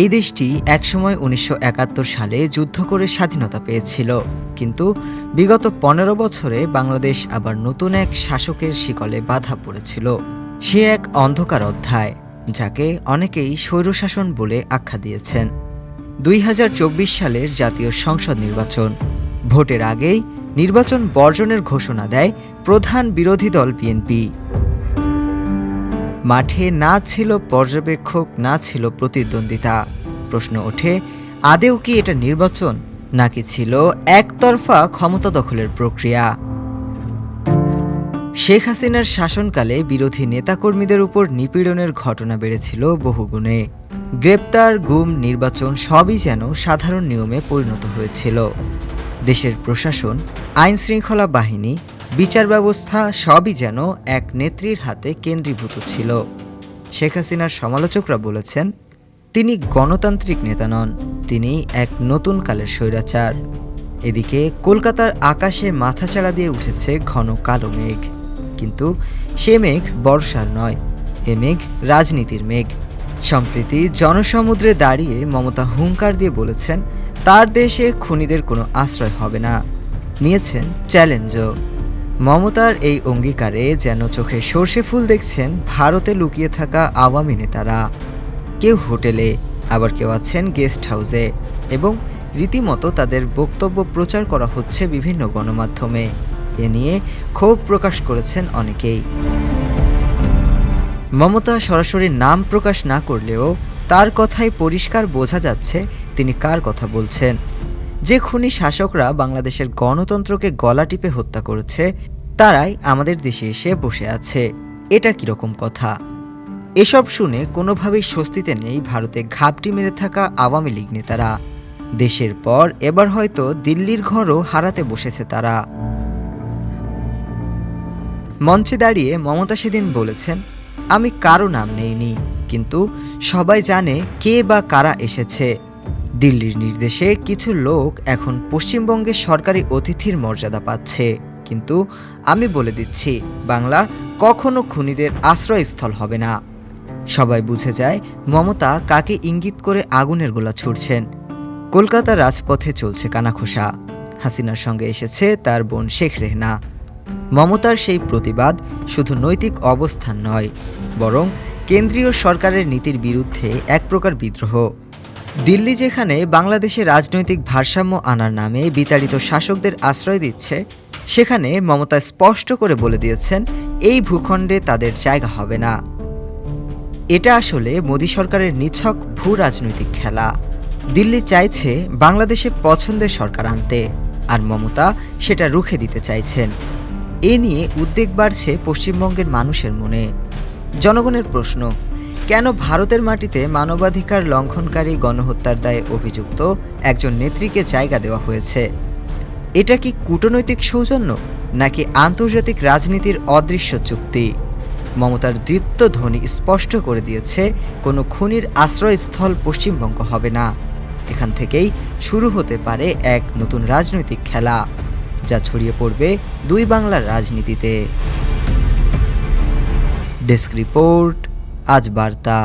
এই দেশটি একসময় উনিশশো একাত্তর সালে যুদ্ধ করে স্বাধীনতা পেয়েছিল। কিন্তু বিগত পনেরো বছরে বাংলাদেশ আবার নতুন এক শাসকের শিকলে বাধা পড়েছিল। সে এক অন্ধকার অধ্যায়, যাকে অনেকেই স্বৈরশাসন বলে আখ্যা দিয়েছেন। দুই হাজার চব্বিশ সালের জাতীয় সংসদ নির্বাচন। ভোটের আগেই নির্বাচন বর্জনের ঘোষণা দেয় প্রধান বিরোধী দল বিএনপি। মাঠে না ছিল পর্যবেক্ষক, না ছিল প্রতিদ্বন্দ্বিতা। প্রশ্ন ওঠে আদেও কি এটা নির্বাচন, নাকি ছিল একতরফা ক্ষমতা দখলের প্রক্রিয়া? শেখ হাসিনার শাসনকালে বিরোধী নেতাকর্মীদের উপর নিপীড়নের ঘটনা বেড়েছিল বহুগুণে। গ্রেপ্তার, গুম, নির্বাচন সবই যেন সাধারণ নিয়মে পরিণত হয়েছিল। দেশের প্রশাসন আইন শৃঙ্খলা বাহিনী বিচার ব্যবস্থা সবই যেন এক নেত্রীর হাতে কেন্দ্রীভূত ছিল। শেখ হাসিনার সমালোচকরা বলেছেন, তিনি গণতান্ত্রিক নেতা নন, তিনি এক নতুন কালের স্বৈরাচার। এদিকে কলকাতার আকাশে মাথাচাড়া দিয়ে উঠেছে ঘন কালো মেঘ। কিন্তু সে মেঘ বর্ষার নয়, এ মেঘ রাজনীতির মেঘ। সম্প্রতি জনসমুদ্রে দাঁড়িয়ে মমতা হুঙ্কার দিয়ে বলেছেন, তার দেশে খুনিদের কোনো আশ্রয় হবে না। নিয়েছেন চ্যালেঞ্জও। মমতার এই অঙ্গীকারে যেন চোখে সর্ষে ফুল দেখছেন ভারতে লুকিয়ে থাকা আওয়ামী নেতারা। কেউ হোটেলে, আবার কেউ আছেন গেস্ট হাউসে এবং রীতিমতো তাদের বক্তব্য প্রচার করা হচ্ছে বিভিন্ন গণমাধ্যমে। এ নিয়ে ক্ষোভ প্রকাশ করেছেন অনেকেই। মমতা সরাসরি নাম প্রকাশ না করলেও তার কথাই পরিষ্কার বোঝা যাচ্ছে তিনি কার কথা বলছেন। যে খুনি শাসকরা বাংলাদেশের গণতন্ত্রকে গলা টিপে হত্যা করেছে, তারাই আমাদের দেশে এসে বসে আছে। এটা কীরকম কথা? এসব শুনে কোনোভাবেই স্বস্তিতে নেই ভারতে ঘাপটি মেরে থাকা আওয়ামী লীগ নেতারা। দেশের পর এবার হয়তো দিল্লির ঘরও হারাতে বসেছে তারা। মঞ্চে দাঁড়িয়ে মমতা সেদিন বলেছেন, আমি কারও নাম নেইনি, কিন্তু সবাই জানে কে বা কারা এসেছে। দিল্লির নির্দেশে কিছু লোক এখন পশ্চিমবঙ্গের সরকারি অতিথির মর্যাদা পাচ্ছে। কিন্তু আমি বলে দিচ্ছি, বাংলা কখনো খুনিদের আশ্রয়স্থল হবে না। সবাই বুঝে যায়, মমতা কাকে ইঙ্গিত করে আগুনের গোলা ছুড়ছেন। কলকাতার রাজপথে চলছে কানাখোসা হাসিনার সঙ্গে এসেছে তার বোন শেখ রেহনা। মমতার সেই প্রতিবাদ শুধু নৈতিক অবস্থান নয়, বরং কেন্দ্রীয় সরকারের নীতির বিরুদ্ধে এক প্রকার বিদ্রোহ। দিল্লি যেখানে বাংলাদেশে রাজনৈতিক ভারসাম্য আনার নামে বিতাড়িত শাসকদের আশ্রয় দিচ্ছে, সেখানে মমতা স্পষ্ট করে বলে দিয়েছেন, এই ভূখণ্ডে তাদের জায়গা হবে না। এটা আসলে মোদী সরকারের নিছক ভূ রাজনৈতিক খেলা। দিল্লি চাইছে বাংলাদেশে পছন্দের সরকার আনতে, আর মমতা সেটা রুখে দিতে চাইছেন। এ নিয়ে উদ্বেগ বাড়ছে পশ্চিমবঙ্গের মানুষের মনে। জনগণের প্রশ্ন কেন ভারতের মাটিতে মানবাধিকার লঙ্ঘনকারী গণহত্যার দায়ে অভিযুক্ত একজন নেত্রীকে জায়গা দেওয়া হয়েছে? এটা কি কূটনৈতিক সৌজন্য নাকি আন্তর্জাতিক রাজনীতির অদৃশ্য চুক্তি? মমতার দীপ্ত ধ্বনি স্পষ্ট করে দিয়েছে, কোনো খুনির আশ্রয়স্থল পশ্চিমবঙ্গ হবে না। এখান থেকেই শুরু হতে পারে এক নতুন রাজনৈতিক খেলা, যা ছড়িয়ে পড়বে দুই বাংলার রাজনীতিতে। ডেস্ক রিপোর্ট আজ বার্তা